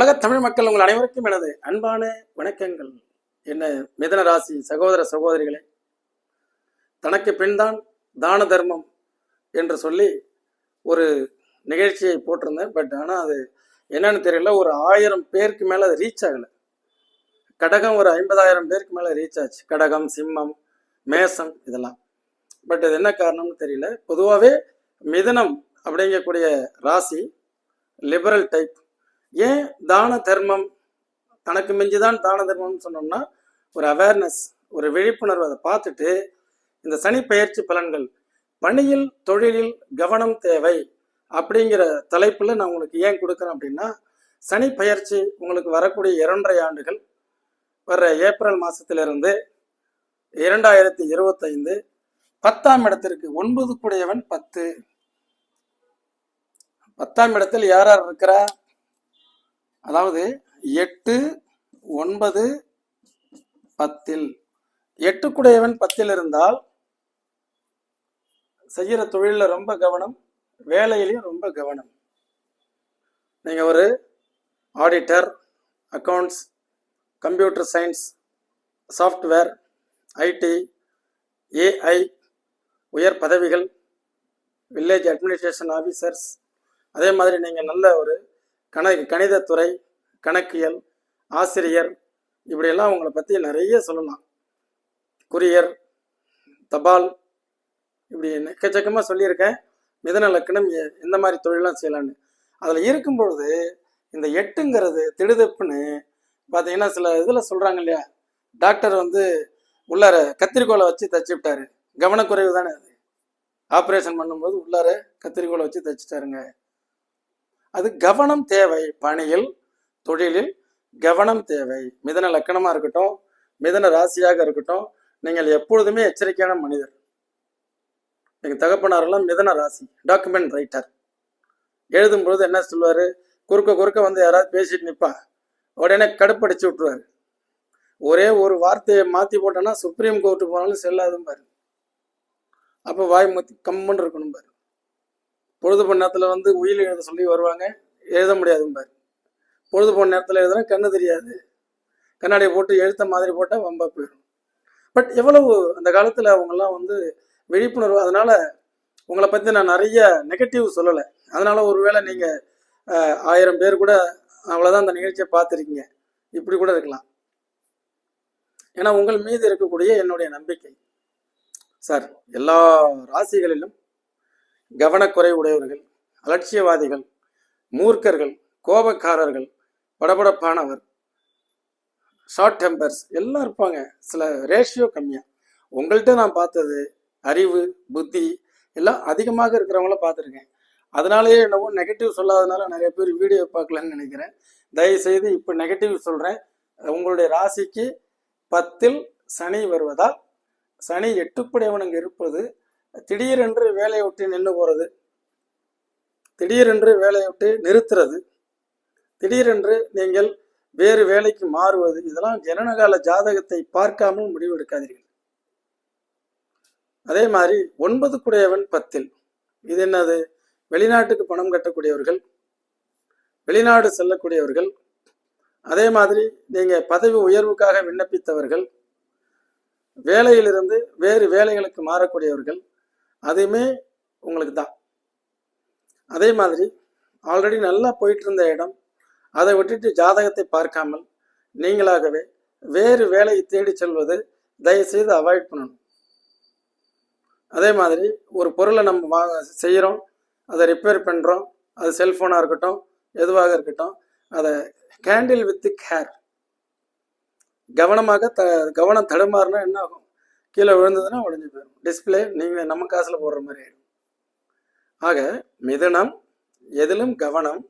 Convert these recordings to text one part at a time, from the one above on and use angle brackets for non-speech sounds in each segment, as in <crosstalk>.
உலக தமிழ் மக்கள் உங்கள் அனைவருக்கும் எனது அன்பான வணக்கங்கள். என்ன மிதன ராசி சகோதர சகோதரிகளே தனக்கு பின்தான் தான தர்மம் என்று சொல்லி ஒரு நிகழ்ச்சியை போட்டிருந்தேன். பட் ஆனால் அது என்னன்னு தெரியல. ஒரு ஆயிரம் பேருக்கு மேலே அது ரீச் ஆகலை. கடகம் ஒரு ஐம்பதாயிரம் பேருக்கு மேலே ரீச் ஆச்சு. கடகம் சிம்மம் மேசம் இதெல்லாம். பட் இது என்ன காரணம்னு தெரியல. பொதுவாகவே மிதனம் அப்படிங்கக்கூடிய ராசி லிபரல் டைப் ஏன் தான தர்மம்? தனக்கு மிஞ்சிதான் தான தர்மம்னு சொன்னோம்னா ஒரு அவேர்னஸ் ஒரு விழிப்புணர்வு அதை பார்த்துட்டு இந்த சனி பயிற்சி பலன்கள் பணியில் தொழிலில் கவனம் தேவை அப்படிங்கிற தலைப்பில் நான் உங்களுக்கு ஏன் கொடுக்குறேன் அப்படின்னா சனி பயிற்சி உங்களுக்கு வரக்கூடிய இரண்டரை ஆண்டுகள் வர்ற ஏப்ரல் மாதத்திலிருந்து இரண்டாயிரத்தி இருபத்தைந்து பத்தாம் இடத்திற்கு ஒன்பது கூடையவன் பத்து. பத்தாம் இடத்தில் யார் யார் இருக்கிறா? அதாவது எட்டு ஒன்பது பத்தில். எட்டுக்குடையவன் பத்தில் இருந்தால் செய்கிற தொழிலில் ரொம்ப கவனம் வேலையிலையும் ரொம்ப கவனம். நீங்கள் ஒரு auditor accounts computer science software IT AI உயர் பதவிகள் வில்லேஜ் அட்மினிஸ்ட்ரேஷன் ஆஃபீஸர்ஸ் அதே மாதிரி நீங்கள் நல்ல ஒரு கண கணிதத்துறை கணக்கியல் ஆசிரியர் இப்படியெல்லாம் உங்களை பற்றி நிறைய சொல்லலாம். குரியர் தபால் இப்படி எக்கச்சக்கமாக சொல்லியிருக்கேன். மிதன லக்கணம் எந்த மாதிரி தொழிலாம் செய்யலான்னு அதில் இருக்கும் பொழுது இந்த எட்டுங்கிறது திடுதப்புன்னு பார்த்தீங்கன்னா சில இதில் சொல்கிறாங்க இல்லையா? டாக்டர் வந்து உள்ளார கத்திரிக்கோலை வச்சு தச்சு விட்டாரு கவனக்குறைவு தானே அது. ஆப்ரேஷன் பண்ணும்போது உள்ளார கத்திரிக்கோலை வச்சு தச்சுட்டாருங்க. அது கவனம் தேவை. பணியில் தொழிலில் கவனம் தேவை. மிதன லக்கணமாக இருக்கட்டும் மிதன ராசியாக இருக்கட்டும் நீங்கள் எப்பொழுதுமே எச்சரிக்கையான மனிதர். எங்கள் தகப்பனாரெல்லாம் மிதன ராசி டாக்குமெண்ட் ரைட்டர் எழுதும் பொழுது என்ன சொல்லுவார்? குறுக்க குறுக்க வந்து யாராவது பேசிட்டு நிற்பா உடனே கடுப்படிச்சு விட்ருவாரு ஒரே ஒரு வார்த்தையை மாற்றி போட்டோன்னா சுப்ரீம் கோர்ட்டு போனாலும் செல்லாதும் பாரு அப்போ வாய் மூத்தி கம்முன்னு இருக்கணும் பாரு பொழுது போன நேரத்தில் வந்து உயில் எழுத சொல்லி வருவாங்க. எழுத முடியாதும் பாரு. பொழுது போன நேரத்தில் எழுதுனா கண்ணு தெரியாது. கண்ணாடியை போட்டு எழுத்த மாதிரி போட்டால் வம்பா போயிடும். பட் எவ்வளவு அந்த காலத்தில் அவங்கெல்லாம் வந்து விழிப்புணர்வு அதனால் உங்களை பற்றி நான் நிறைய நெகட்டிவ் சொல்லலை. அதனால் ஒருவேளை நீங்கள் ஆயிரம் பேர் கூட அவ்வளோதான் அந்த நிகழ்ச்சியை பார்த்துருக்கீங்க. இப்படி கூட இருக்கலாம். ஏன்னா உங்கள் மீது இருக்கக்கூடிய என்னுடைய நம்பிக்கை. சார் எல்லா ராசிகளிலும் கவனக்குறை உடையவர்கள் அலட்சியவாதிகள் மூர்க்கர்கள் கோபக்காரர்கள் படபடப்பானவர் ஷார்ட் டெம்பர்ஸ் எல்லாம் இருப்பாங்க. சில ரேஷியோ கம்மியாக உங்கள்கிட்ட நான் பார்த்தது அறிவு புத்தி எல்லாம் அதிகமாக இருக்கிறவங்கள பார்த்துருக்கேன். அதனாலேயே என்னவோ நெகட்டிவ் சொல்லாதனால நிறைய பேர் வீடியோ பார்க்கலன்னு நினைக்கிறேன். தயவுசெய்து இப்போ நெகட்டிவ் சொல்கிறேன் உங்களுடைய ராசிக்கு பத்தில் சனி வருவதால் சனி எட்டுப்படையவனுங்க இருப்பது திடீரென்று வேலையை விட்டு நின்று போகிறது திடீரென்று வேலையை விட்டு நிறுத்துறது. திடீரென்று நீங்கள் வேறு வேலைக்கு மாறுவது. இதெல்லாம் ஜனனகால ஜாதகத்தை பார்க்காமல் முடிவெடுக்காதீர்கள். அதே மாதிரி ஒன்பது குடையவன் பத்தில். இது என்னது? வெளிநாட்டுக்கு பணம் கட்டக்கூடியவர்கள் வெளிநாடு செல்லக்கூடியவர்கள் அதே மாதிரி நீங்கள் பதவி உயர்வுக்காக விண்ணப்பித்தவர்கள் வேலையிலிருந்து வேறு வேலைகளுக்கு மாறக்கூடியவர்கள் அதையுமே உங்களுக்கு தான். அதே மாதிரி ஆல்ரெடி நல்லா போயிட்டு இருந்த இடம் அதை விட்டுட்டு ஜாதகத்தை பார்க்காமல் நீங்களாகவே வேறு வேலையை தேடி செல்வது தயவுசெய்து அவாய்ட் பண்ணணும். அதே மாதிரி ஒரு பொருளை நம்ம வாங்க செய்கிறோம் அதை ரிப்பேர் பண்ணுறோம் அது செல்ஃபோனாக இருக்கட்டும் எதுவாக இருக்கட்டும் அதை கேண்டில் வித் கேர் கவனமாக த கவனம் தடுமாறுனா என்ன ஆகும்? கீழே விழுந்ததுன்னா உடஞ்சி போயிடும் டிஸ்பிளே நீங்கள் நம்ம காசில் போடுற மாதிரி ஆயிடும் ஆக மிதனம் எதிலும் கவனம்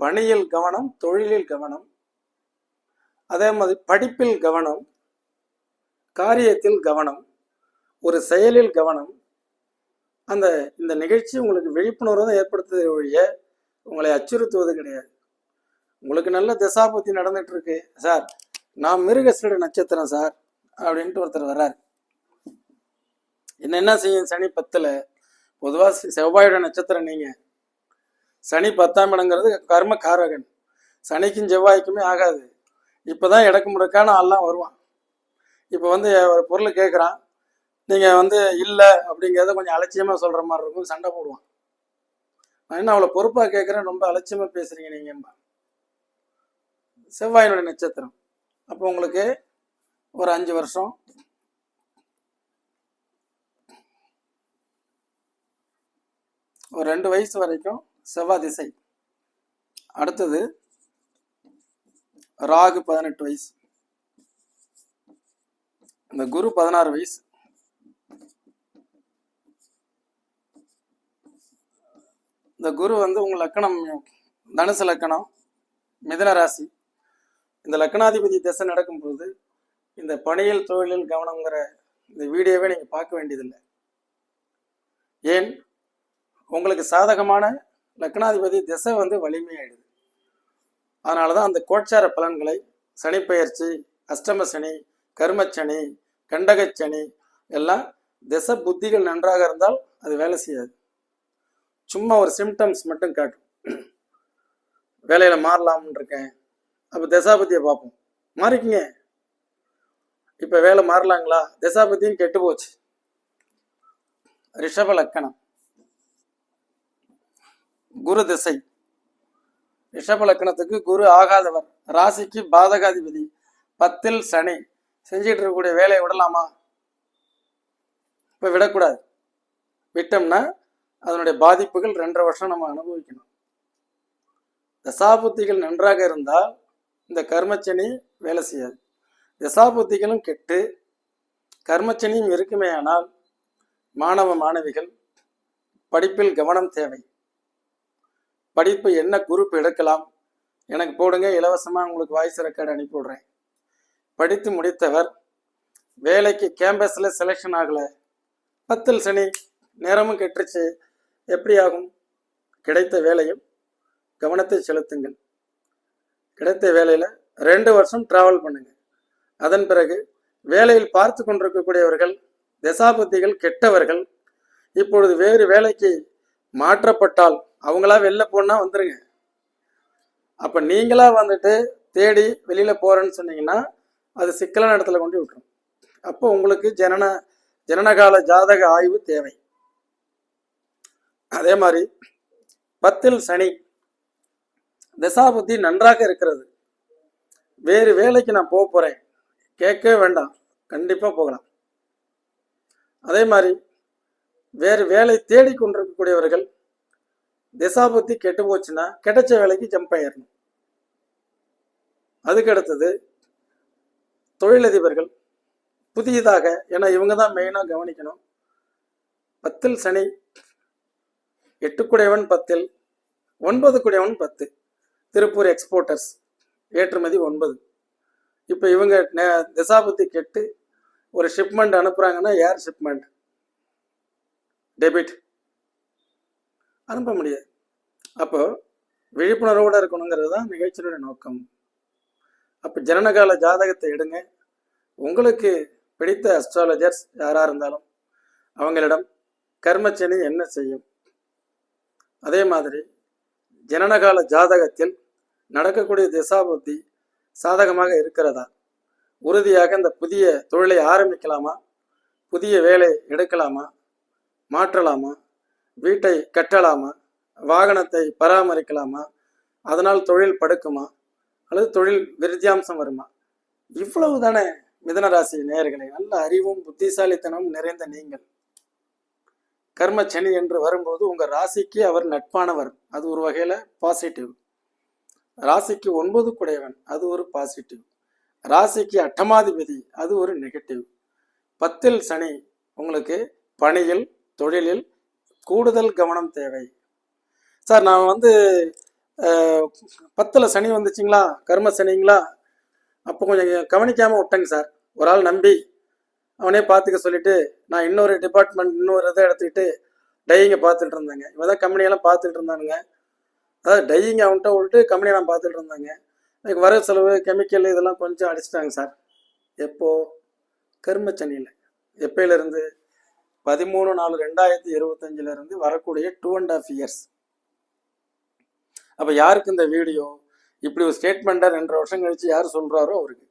பணியில் கவனம் தொழிலில் கவனம் அதே மாதிரி படிப்பில் கவனம் காரியத்தில் கவனம் ஒரு செயலில் கவனம் அந்த இந்த நிகழ்ச்சி உங்களுக்கு விழிப்புணர்வு தான் ஏற்படுத்துவதை ஒழிய உங்களை அச்சுறுத்துவது கிடையாது. உங்களுக்கு நல்ல திசாபுத்தி நடந்துட்டு இருக்கு சார். நான் மிருகசீட நட்சத்திரம் சார். அப்படின்ட்டு ஒருத்தர் வர்றாரு. என்ன என்ன செய்யும்? சனி பத்துல. பொதுவாக செவ்வாயோட நட்சத்திரம் நீங்க. சனி பத்தாம் இடங்கிறது கர்ம காரகன். சனிக்கும் செவ்வாய்க்குமே ஆகாது. இப்போதான் இடக்கு முடக்கான ஆள்லாம் வருவான். இப்போ வந்து ஒரு பொருள் கேட்குறான் நீங்கள் வந்து இல்லை அப்படிங்கிறத கொஞ்சம் அலட்சியமாக சொல்கிற மாதிரி இருக்கும். சண்டை போடுவான். நான் என்ன அவ்வளோ பொறுப்பாக கேட்குறேன் ரொம்ப அலட்சியமாக பேசுகிறீங்க நீங்கள் செவ்வாயினுடைய நட்சத்திரம். அப்போ உங்களுக்கு ஒரு அஞ்சு வருஷம். ஒரு ரெண்டு வயசு வரைக்கும் செவ்வாய் திசை. அடுத்தது ராகு பதினெட்டு வயசு. இந்த குரு பதினாறு வயசு. இந்த குரு வந்து உங்க லக்கணம் தனுசு லக்கணம் மிதன ராசி. இந்த லக்கணாதிபதி திசை நடக்கும்போது இந்த பணியில் தொழிலில் கவனங்கிற இந்த வீடியோவை நீங்கள் பார்க்க வேண்டியதில்லை. ஏன்? உங்களுக்கு சாதகமான லக்னாதிபதி திசை வந்து வலிமையாயிடுது. அதனால தான் அந்த கோட்சார பலன்களை சனிப்பெயர்ச்சி அஷ்டம சனி கர்மச்சனி கண்டகச்சனி எல்லாம் திசை புத்திகள் நன்றாக இருந்தால் அது வேலை செய்யாது. சும்மா ஒரு சிம்டம்ஸ் மட்டும் காட்டும். வேலையில் மாறலாம்னு இருக்கேன். அப்போ திசாபதியை பார்ப்போம். மாறிக்குங்க. இப்போ வேலை மாறலாங்களா? திசாபத்தியும் கெட்டு போச்சு. ரிஷப லக்கணம். குரு திசை. ரிஷப லக்கணத்துக்கு குரு ஆகாதவர். ராசிக்கு பாதகாதிபதி. பத்தில் சனி. செஞ்சிட்டு இருக்கக்கூடிய வேலையை விடலாமா? இப்ப விடக்கூடாது. விட்டோம்னா அதனுடைய பாதிப்புகள் ரெண்டரை வருஷம் நம்ம அனுபவிக்கணும். தசாபுத்திகள் நன்றாக இருந்தால் இந்த கர்மச்சனி வேலை செய்யாது. தசாபுத்திகளும் கெட்டு கர்மச்சனியும் இருக்குமே ஆனால் மாணவ மாணவிகள் படிப்பில் கவனம் தேவை. படிப்பு என்ன குரூப் எடுக்கலாம்? எனக்கு போடுங்க இலவசமாக உங்களுக்கு வாய்ஸ் ரெக்கார்டு அனுப்பி விடுறேன். படித்து முடித்தவர் வேலைக்கு கேம்பஸில் செலெக்ஷன் ஆகலை. பத்தில் சனி நேரமும் கெட்டுருச்சு. எப்படி ஆகும்? கிடைத்த வேலையும் கவனத்தை செலுத்துங்கள். கிடைத்த வேலையில் ரெண்டு வருஷம் ட்ராவல் பண்ணுங்கள் அதன் பிறகு வேலையில் பார்த்து கொண்டிருக்கக்கூடியவர்கள் தசாபதிகள் கெட்டவர்கள் இப்பொழுது வேறு வேலைக்கு மாற்றப்பட்டால் அவங்களா வெளில போனா வந்துருங்க. அப்ப நீங்களா வந்துட்டு தேடி வெளியில போறேன்னு சொன்னீங்கன்னா அது சிக்கலான இடத்துல கொண்டு விட்டுரும். அப்போ உங்களுக்கு ஜனன ஜனனகால ஜாதக ஆய்வு தேவை. அதே மாதிரி பத்தில் சனி தசாபுத்தி நன்றாக இருக்கிறது. வேறு வேலைக்கு நான் போக போறேன். கேட்கவே வேண்டாம். கண்டிப்பாக போகலாம். அதே மாதிரி வேறு வேலை தேடி கொண்டிருக்கக்கூடியவர்கள் திசாபுத்தி கெட்டு போச்சுன்னா கிடைச்ச வேலைக்கு ஜம்ப் ஆயிடணும் அதுக்கு அடுத்தது தொழிலதிபர்கள் புதியதாக ஏன்னா இவங்க தான் மெயினாக கவனிக்கணும். பத்தில் சனி எட்டுக்குடையவன் பத்தில் ஒன்பது குடையவன் பத்து. திருப்பூர் எக்ஸ்போர்ட்டர்ஸ் ஏற்றுமதி ஒன்பது. இப்போ இவங்க நே- திசாபுத்தி கெட்டு ஒரு ஷிப்மெண்ட் அனுப்புகிறாங்கன்னா ஏர் ஷிப்மெண்ட் டெபிட் அனுப்ப முடியாது. அப்போ விழிப்புணர்வோடு இருக்கணுங்கிறது தான் நிகழ்ச்சியினுடைய நோக்கம். அப்போ ஜனனகால ஜாதகத்தை எடுங்க. உங்களுக்கு பிடித்த அஸ்ட்ராலஜர்ஸ் யாராக இருந்தாலும் அவங்களிடம் கர்மச்சனி என்ன செய்யும்? அதே மாதிரி ஜனனகால ஜாதகத்தில் நடக்கக்கூடிய திசாபுத்தி சாதகமாக இருக்கிறதா? உறுதியாக இந்த புதிய தொழிலை ஆரம்பிக்கலாமா? புதிய வேலை எடுக்கலாமா? மாற்றலாமா? வீட்டை கட்டலாமா? வாகனத்தை பராமரிக்கலாமா? அதனால் தொழில் படுக்குமா? அல்லது தொழில் விருத்தியாம்சம் வருமா? இவ்வளவு தானே மிதனராசி நேயர்களே. நல்ல அறிவும் புத்திசாலித்தனமும் நிறைந்த நீங்கள். கர்ம சனி என்று வரும்போது உங்கள் ராசிக்கு அவர் நட்பானவர். அது ஒரு வகையில் பாசிட்டிவ் ராசிக்கு ஒன்பது குடையவன் அது ஒரு பாசிட்டிவ் ராசிக்கு அட்டமாதிபதி அது ஒரு நெகட்டிவ் பத்தில் சனி உங்களுக்கு பணியில் தொழிலில் கூடுதல் கவனம் தேவை. சார் நான் வந்து பத்தில் சனி வந்துச்சுங்களா கர்ம சனிங்களா? அப்போ கொஞ்சம் கவனிக்காமல் விட்டேங்க சார். ஒரு ஆள் நம்பி அவனே பார்த்துக்க சொல்லிட்டு நான் இன்னொரு டிபார்ட்மெண்ட் இன்னொரு இதை எடுத்துக்கிட்டு டையிங்க பார்த்துட்டு இருந்தேங்க. இவன் தான் கம்பெனியெல்லாம் பார்த்துட்டு இருந்தானுங்க. அதாவது டையிங் அவன்கிட்ட விட்டு நான் பார்த்துட்டு இருந்தாங்க. எனக்கு வர செலவு கெமிக்கல் இதெல்லாம் கொஞ்சம் அடிச்சிட்டாங்க சார் எப்போ? கருமச்சனியில். எப்பையிலேருந்து? பதிமூணு நாலு ரெண்டாயிரத்தி இருபத்தஞ்சிலேருந்து வரக்கூடிய டூ அண்ட் ஆஃப் இயர்ஸ் அப்போ யாருக்கு இந்த வீடியோ? இப்படி ஒரு ஸ்டேட்மெண்ட்டை ரெண்டு வருஷம் கழித்து யார் சொல்கிறாரோ அவருக்கு.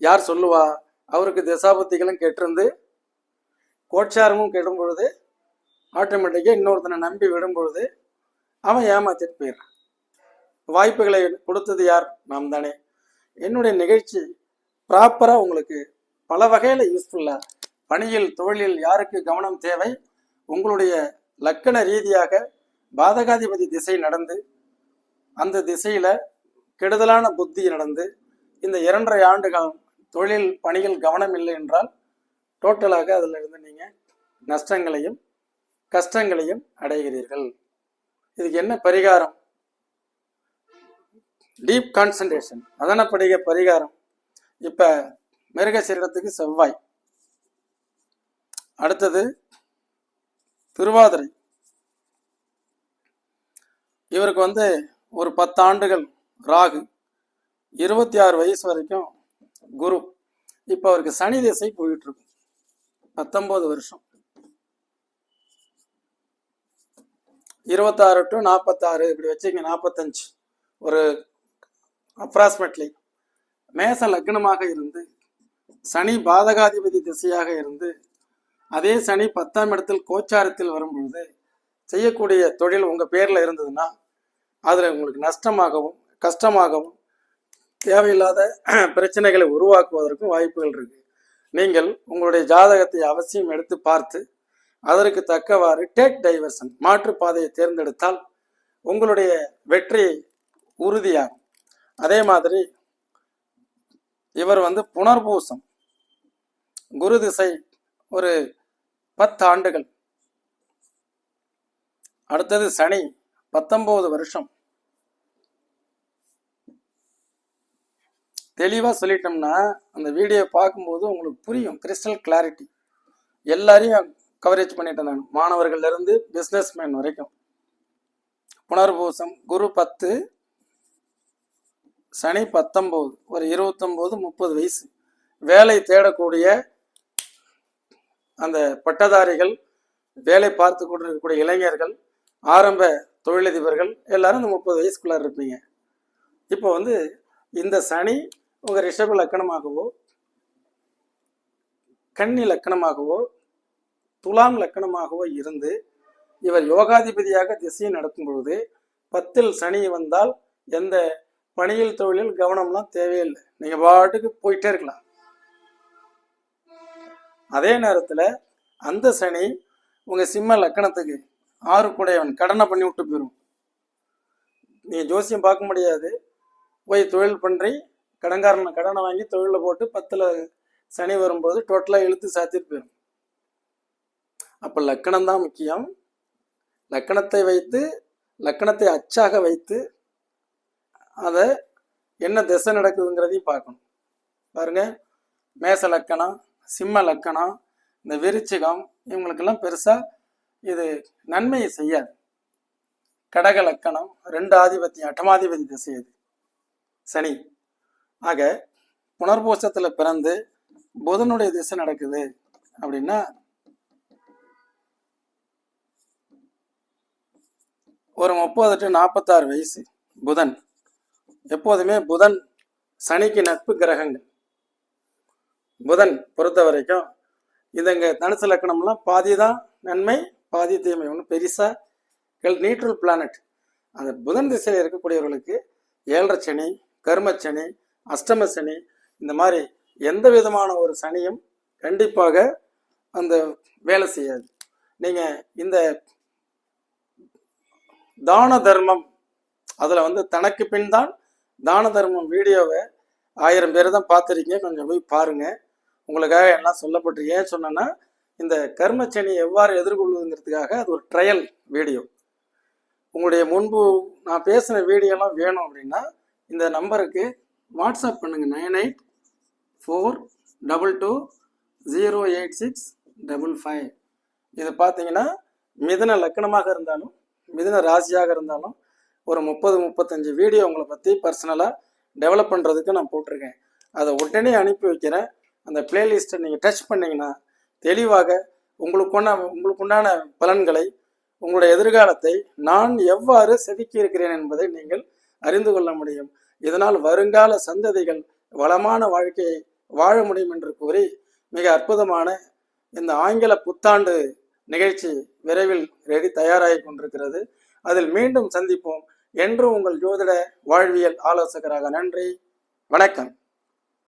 யார் சொல்லுவா? அவருக்கு திசாபத்திகளும் கெட்டிருந்து கோட்சாரமும் கெடும் பொழுது ஆட்டோமேட்டிக்காக இன்னொருத்தனை நம்பி விடும் பொழுது அவன் ஏமாத்திட்டு போயிடுறான். வாய்ப்புகளை கொடுத்தது யார்? நாம் தானே என்னுடைய நிகழ்ச்சி ப்ராப்பராக உங்களுக்கு பல வகையில் யூஸ்ஃபுல்லாக பணியில் தொழிலில் யாருக்கு கவனம் தேவை? உங்களுடைய லக்கண ரீதியாக பாதகாதிபதி திசை நடந்து அந்த திசையில் கெடுதலான புத்தி நடந்து இந்த இரண்டரை காலம் தொழில் பணியில் கவனம் இல்லை என்றால் டோட்டலாக அதில் இருந்து நீங்கள் நஷ்டங்களையும் கஷ்டங்களையும் அடைகிறீர்கள். இதுக்கு என்ன பரிகாரம்? டீப் கான்சன்ட்ரேஷன் அதனப்படிக பரிகாரம். இப்போ மிருகசீரிடத்துக்கு செவ்வாய். அடுத்தது திருவாதிரை. இவருக்கு வந்து ஒரு பத்து ஆண்டுகள் ராகு. இருபத்தி ஆறு வயசு வரைக்கும் குரு. இப்போ அவருக்கு சனி திசை போயிட்டு இருக்கு பத்தொன்பது வருஷம். இருபத்தாறு டு நாற்பத்தாறு இப்படி வச்சுங்க நாற்பத்தஞ்சு. ஒரு அப்ராக்சிமேட்லி மேச லக்னமாக இருந்து சனி பாதகாதிபதி திசையாக இருந்து அதே சனி பத்தாம் இடத்தில் கோச்சாரத்தில் வரும்பொழுது செய்யக்கூடிய தொழில் உங்கள் பேரில் இருந்ததுன்னா அதில் உங்களுக்கு நஷ்டமாகவும் கஷ்டமாகவும் தேவையில்லாத <clears throat> பிரச்சனைகளை உருவாக்குவதற்கும் வாய்ப்புகள் இருக்குது நீங்கள் உங்களுடைய ஜாதகத்தை அவசியம் எடுத்து பார்த்து அதற்கு தக்கவாறு டேக் டைவர்சன் மாற்று பாதையை தேர்ந்தெடுத்தால் உங்களுடைய வெற்றி உறுதியாகும். அதே மாதிரி இவர் வந்து புனர்பூசம். குரு திசை ஒரு பத்து ஆண்டுகள். அடுத்தது சனி பத்தொன்பது வருஷம். தெளிவாக சொல்லிட்டோம்னா அந்த வீடியோ பார்க்கும்போது உங்களுக்கு புரியும் கிறிஸ்டல் கிளாரிட்டி எல்லாரையும் கவரேஜ் பண்ணிட்டேன் நான். மாணவர்கள்லேருந்து பிஸ்னஸ்மேன் பிஸ்னஸ் மேன் வரைக்கும். புனர்பூசம் குரு பத்து சனி பத்தொம்போது ஒரு இருபத்தொம்போது முப்பது வயசு. வேலை தேடக்கூடிய அந்த பட்டதாரிகள் வேலை பார்த்து கொண்டிருக்கக்கூடிய இளைஞர்கள் ஆரம்ப தொழிலதிபர்கள் எல்லாரும் இந்த முப்பது வயசுக்குள்ளார இருப்பீங்க. இப்போ வந்து இந்த சனி உங்கள் ரிஷப லக்கணமாகவோ கன்னி லக்கணமாகவோ துலாம் லக்கணமாகவோ இருந்து இவர் யோகாதிபதியாக திசையை நடக்கும் பொழுது பத்தில் சனி வந்தால் எந்த பணியில் தொழிலில் கவனம்லாம் தேவையில்லை. நீங்கள் பாட்டுக்கு போயிட்டே இருக்கலாம். அதே நேரத்தில் அந்த சனி உங்கள் சிம்ம லக்கணத்துக்கு ஆறு கூடையவன் கடனை பண்ணி விட்டு போயிடும் நீங்கள் ஜோசியம் பார்க்க முடியாது. போய் தொழில் பண்ணி கடன்காரனை கடனை வாங்கி தொழிலில் போட்டு பத்தில் சனி வரும்போது டோட்டலாக இழுத்து சாத்திட்டு போயிடும் அப்போ லக்கணம் தான் முக்கியம். லக்கணத்தை வைத்து லக்கணத்தை அச்சாக வைத்து அதை என்ன திசை நடக்குதுங்கிறதையும் பார்க்கணும். பாருங்க. மேச லக்கணம் சிம்ம லக்கணம் இந்த விருச்சிகம் இவங்களுக்கெல்லாம் பெருசாக இது நன்மையை செய்யாது. கடக லக்கணம் ரெண்டு ஆதிபத்தியம் அட்டமாதிபதி திசை அது சனி. ஆக புனர்பூசத்தில் பிறந்து புதனுடைய திசை நடக்குது அப்படின்னா ஒரு முப்பது டு நாற்பத்தாறு வயசு புதன். எப்போதுமே புதன் சனிக்கு நட்பு கிரகங்கள். புதன் பொறுத்த வரைக்கும் இதுங்க தனுசு லக்கணம்லாம் பாதி தான் நன்மை பாதி தீமை. ஒன்று பெருசாக நியூட்ரல் பிளானட் அந்த புதன் திசையில் இருக்கக்கூடியவர்களுக்கு ஏழரை சனி கர்மச்சனி அஷ்டம சனி இந்த மாதிரி எந்த விதமான ஒரு சனியும் கண்டிப்பாக அந்த வேலை செய்யாது. நீங்கள் இந்த தான தர்மம் அதில் வந்து தனக்கு பின் தான் தான தர்மம் வீடியோவை ஆயிரம் பேர் தான் பார்த்துருக்கீங்க. கொஞ்சம் போய் பாருங்கள் உங்களுக்காக எல்லாம் சொல்லப்பட்டு ஏன் சொன்னேன்னா இந்த கர்மச்சனியை எவ்வாறு எதிர்கொள்வதுங்கிறதுக்காக அது ஒரு ட்ரையல் வீடியோ. உங்களுடைய முன்பு நான் பேசின வீடியோலாம் வேணும் அப்படின்னா இந்த நம்பருக்கு வாட்ஸ்அப் பண்ணுங்கள் nine eight four double two zero eight six double five. இது பார்த்தீங்கன்னா மிதன லக்கணமாக இருந்தாலும் மிதன ராசியாக இருந்தாலும் ஒரு முப்பது முப்பத்தஞ்சு வீடியோ உங்களை பற்றி பர்சனலாக டெவலப் பண்ணுறதுக்கு நான் போட்டிருக்கேன். அதை உடனே அனுப்பி வைக்கிறேன். அந்த பிளேலிஸ்ட்டை நீங்கள் டச் பண்ணிங்கன்னா தெளிவாக உங்களுக்குண்டான உங்களுக்குண்டான பலன்களை உங்களுடைய எதிர்காலத்தை நான் எவ்வாறு செதுக்கியிருக்கிறேன் என்பதை நீங்கள் அறிந்து கொள்ள முடியும். இதனால் வருங்கால சந்ததிகள் வளமான வாழ்க்கையை வாழ முடியும் என்று கூறி மிக அற்புதமான இந்த ஆங்கில புத்தாண்டு நிகழ்ச்சி விரைவில் ரெடி தயாராகி கொண்டிருக்கிறது. அதில் மீண்டும் சந்திப்போம். என்று உங்கள் ஜோதிட வாழ்வியல் ஆலோசகராக நன்றி. வணக்கம்.